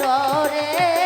করে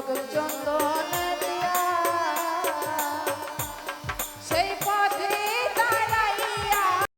সকল চন্দ্র